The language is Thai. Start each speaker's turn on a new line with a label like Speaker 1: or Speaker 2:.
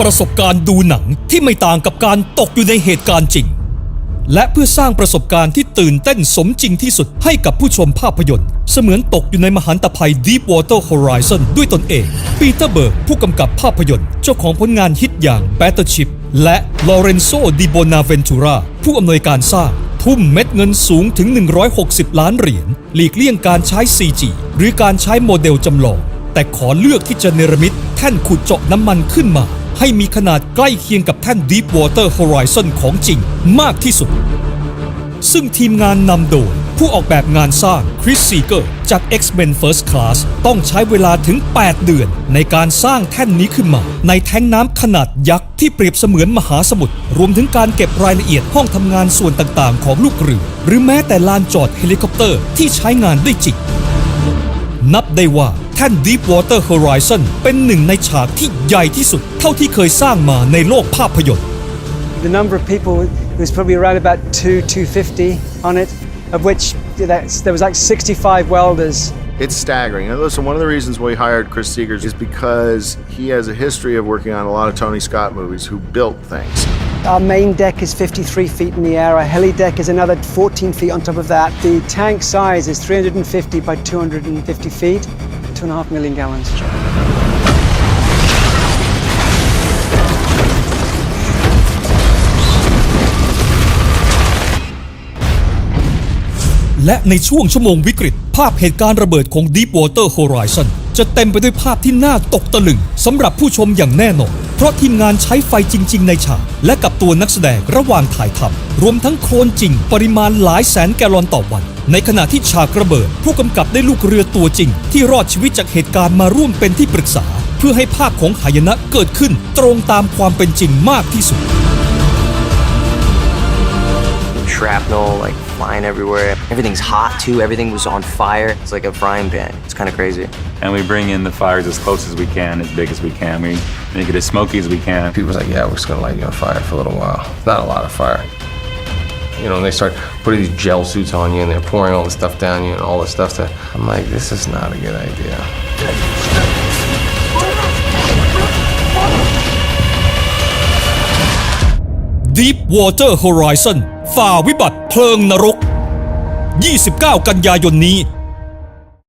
Speaker 1: ประสบการณ์ดูหนังที่ไม่ต่างกับการตกอยู่ในเหตุการณ์จริง และเพื่อสร้างประสบการณ์ที่ตื่นเต้นสมจริงที่สุดให้กับผู้ชมภาพยนตร์ เสมือนตกอยู่ในมหันตภัย Deepwater Horizon ด้วยตนเอง ปีเตอร์เบิร์กผู้กำกับภาพยนตร์ เจ้าของผลงานฮิตอย่าง Battleship และลอเรนโซดิโบนาเวนตูราผู้อำนวยการสร้างทุ่มเม็ดเงินสูงถึง 160 ล้านเหรียญหลีกเลี่ยงการใช้ CG หรือการใช้โมเดลจำลอง แต่ขอเลือกที่จะเนรมิตแท่นขุดเจาะน้ำมันขึ้นมา ให้มีขนาดใกล้เคียงกับแท่น Deepwater Horizon ของจริงมากที่สุด ซึ่งทีมงานนำโดยผู้ออกแบบงานสร้างคริสซีเกอร์จาก X-Men First Class ต้องใช้เวลาถึง 8 เดือน ในการสร้างแท่นนี้ขึ้นมา ในแท้งน้ำขนาดยักษ์ที่เปรียบเสมือนมหาสมุทรรวมถึงการเก็บรายละเอียดห้องทำงานส่วนต่างๆ ของลูกเรือ หรือแม้แต่ลานจอดเฮลิคอปเตอร์ที่ใช้งานได้จริงนับได้ว่า ท่น Deepwater Horizon เป็นหนึ่งในฉากที่ใหญ่ที่สุด เท่าที่เคยสร้างมาในโลกภาพยนตร์
Speaker 2: The number of people it was probably around about two 250 on it, of which that's- there was like 65 welders.
Speaker 3: It's staggering. And listen, one of the reasons we hired Chris Seegers is because he has a history of working on a lot of Tony Scott movies who built things.
Speaker 2: Our main deck is 53 feet in the air. Our heli deck is another 14 feet on top of that. The tank size is 350 by 250 feet, Two and a half million gallons.
Speaker 1: และในช่วงชั่วโมงวิกฤต ภาพเหตุการณ์ระเบิดของ Deepwater Horizon จะเต็มไปด้วยภาพที่น่าตกตะลึงสำหรับผู้ชมอย่างแน่นอน เพราะทีมงานใช้ไฟจริง ๆ ในฉาก และกับตัวนักแสดงระหว่างถ่ายทำรวมทั้งโคลนจริง ปริมาณหลายแสนแกลลอนต่อวัน ในขณะที่ฉากระเบิด ผู้กำกับได้ลูกเรือตัวจริง ที่รอดชีวิตจากเหตุการณ์มาร่วมเป็นที่ปรึกษา เพื่อให้ภาพของหายนะเกิดขึ้นตรงตามความเป็นจริงมากที่สุด
Speaker 4: shrapnel like flying everywhere. Everything's hot too. Everything was on fire. It's like a frying pan. It's kind of crazy.
Speaker 5: and we bring in the fires as close as we can, as big as we can. We make it as smoky as we can.
Speaker 6: People's like, yeah, we're just gonna light you on fire for a little while. Not a lot of fire. You know, and they start putting these gel suits on you and they're pouring all this stuff down you and all this stuff to I'm like, this is not a good idea.
Speaker 1: Deepwater Horizon ฝ่าวิบัติเพลิงนรก 29 กันยายนนี้